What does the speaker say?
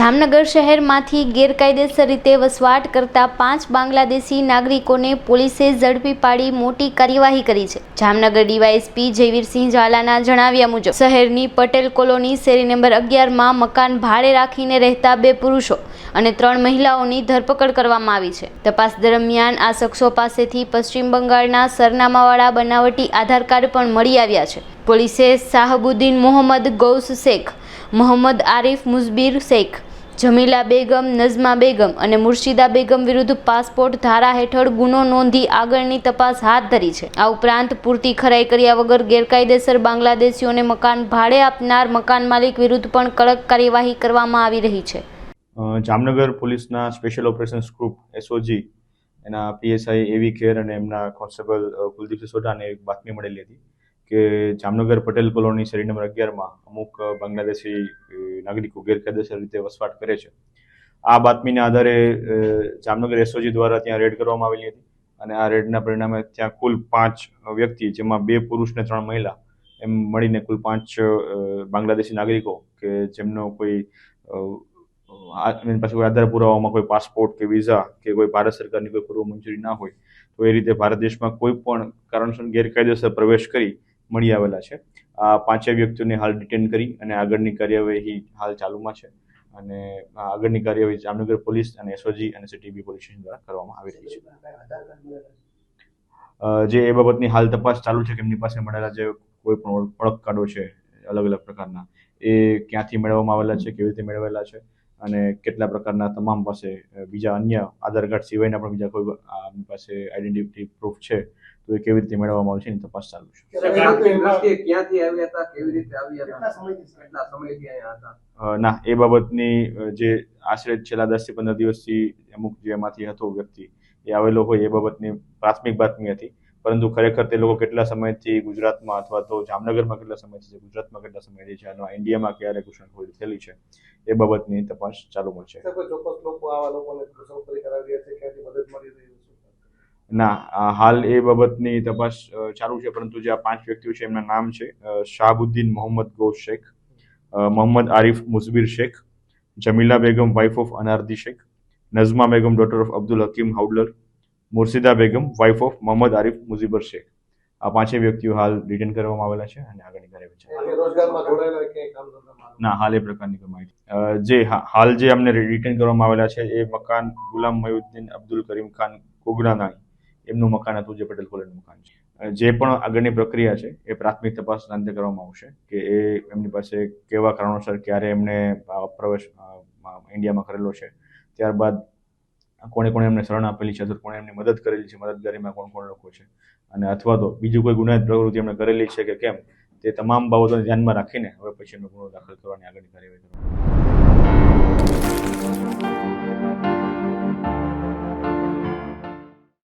જામનગર શહેરમાંથી ગેરકાયદેસર રીતે વસવાટ કરતા પાંચ બાંગ્લાદેશી નાગરિકોને પોલીસે ઝડપી પાડી મોટી કાર્યવાહી કરી છે. જામનગર ડીવાયએસપી જયવીરસિંહ ઝાલાના જણાવ્યા મુજબ, શહેરની પટેલ કોલોની શેરી નંબર અગિયારમાં મકાન ભાડે રાખીને રહેતા બે પુરુષો અને ત્રણ મહિલાઓની ધરપકડ કરવામાં આવી છે. તપાસ દરમિયાન આ શખ્સો પાસેથી પશ્ચિમ બંગાળના સરનામાવાળા બનાવટી આધાર કાર્ડ પણ મળી આવ્યા છે. પોલીસે શાહબુદ્દીન મોહમ્મદ ગૌસ શેખ, મોહમ્મદ આરિફ મુઝબીર શેખ જમીલા બેગમ, નઝમા બેગમ અને મુર્શિદા બેગમ વિરુદ્ધ પાસપોર્ટ ધારા હેઠળ ગુનો નોંધી આગળની તપાસ હાથ ધરી છે. આ ઉપરાંત પૂરતી ખરાઈ કર્યા વગર ગેરકાયદેસર બાંગ્લાદેશીઓને મકાન ભાડે આપનાર મકાન માલિક વિરુદ્ધ પણ કડક કાર્યવાહી કરવામાં આવી રહી છે. જામનગર પોલીસના સ્પેશિયલ ઓપરેશન્સ ગ્રુપ, એસઓજી, એના પીએસઆઈ એવી ખેર અને એમના કોન્સ્ટેબલ કુલદીપ સિસોડાને એક બાતમી મળેલી હતી કે જામનગર પટેલ કોલોની શેરી નંબર અગિયારમાં અમુક બાંગ્લાદેશી અ, નાગરિકો ગેરકાયદેસર રીતે વસવાટ કરે છે. આ બાતમીના આધારે જામનગર એસઓજી દ્વારા ત્યાં રેડ કરવામાં આવેલી હતી અને આ રેડના પરિણામે ત્યાં કુલ પાંચ વ્યક્તિ જેમાં બે પુરુષ ને ત્રણ મહિલા એમ મળીને કુલ પાંચ બાંગ્લાદેશી નાગરિકો કે જેમનો કોઈ એની પાસે કોઈ આધાર પુરાવામાં કોઈ પાસપોર્ટ કે વિઝા કે કોઈ ભારત સરકારની કોઈ પૂર્વ મંજૂરી ના હોય તો એ રીતે ભારત દેશમાં કોઈ પણ કારણસર ગેરકાયદેસર પ્રવેશ કરી મળી આવેલા છે. આ પાંચે વ્યક્તિઓને હાલ ડિટેન કરી અને આગળની કાર્યવાહી હાલ ચાલુમાં છે. અને આગળની કાર્યવાહી જામનગર પોલીસ અને એસઓજી અને સીટીબી પોલીસ સ્ટેશન દ્વારા કરવામાં આવી રહી છે. જે એ બાબતની હાલ તપાસ ચાલુ છે કે એમની પાસે મળેલા જે કોઈ પણ ઓળખ કાર્ડો છે અલગ અલગ પ્રકારના, એ ક્યાંથી મેળવવામાં આવેલા છે, કેવી રીતે મેળવેલા છે અને કેટલા પ્રકારના તમામ પાસે બીજા અન્ય આધાર કાર્ડ સિવાયના પણ બીજા કોઈ આપણી પાસે આઈડેન્ટિટી પ્રૂફ છે તો એ કેવી રીતે મેળવવામાં આવશે એની તપાસ ચાલુ છે. ક્યાંથી આવ્યા હતા કેવી રીતે આવ્યા હતા? સમયથી હતા? ના એ બાબતની જે આશરે છેલ્લા દસથી પંદર દિવસથી અમુક જે એમાંથી હતો વ્યક્તિ એ આવેલો હોય એ બાબતની પ્રાથમિક બાતમી હતી. પરંતુ ખરેખર તે લોકો કેટલા સમયથી ગુજરાતમાં અથવા તો જામનગરમાં કેટલા સમયથી છે ગુજરાતમાં કેટલા સમયથી છે અને ઇન્ડિયામાં ક્યારે ઘૂસણખોરી થયેલી છે એ બાબતની તપાસ ચાલુ છે કોઈ ચોક્કસ લોકો આવા લોકોને ઘૂસણખોરી કરાવી રહ્યા છે ક્યાંથી મદદ મળી રહી છે? ના હાલ એ બાબતની તપાસ ચાલુ છે પરંતુ જે આ પાંચ વ્યક્તિઓ છે એમના નામ છે Shahabuddin Mohammad Gaus Shaikh Mohammad Arif Mujbir Shaikh Jamila Begum wife of Anardi Shaikh Nazma Begum daughter of Abdul Hakim Howlader Murshida Begum wife of Mohammad Arif Mujibar Shaikh. આ પાંચે વ્યક્તિઓ હાલ રિટેન કરવામાં આવેલા છે અને આગળની કાર્યવાહી છે. ના હાલ એ પ્રકારની કમાઈ જે હાલ જે અમને રિટર્ન કરવામાં આવેલા છે એ મકાન ગુલામ મયુદ્દીન અબ્દુલ કરીમ ખાન કોગડાનાઈ એમનું મકાન હતું જે પટેલ કોલેજનું મકાન છે. જે પણ આગળની પ્રક્રિયા છે એ પ્રાથમિક તપાસ અંતે કરવામાં આવશે કે એ એમની પાસે કેવા કારણોસર ક્યારે એમને પ્રવેશ ઇન્ડિયામાં કરેલો છે. ત્યારબાદ કોણે કોણે એમને શરણ આપેલી છે, અથવા કોણે એમની મદદ કરેલી છે, મદદગારીમાં કોણ કોણ લોકો છે અને અથવા તો બીજું કોઈ ગુનાહિત પ્રવૃત્તિ એમણે કરેલી છે કે કેમ તે તમામ બાબતોને ધ્યાનમાં રાખીને હવે પછી એમનો ગુનો દાખલ કરવાની આગળની કાર્યવાહી આવશે.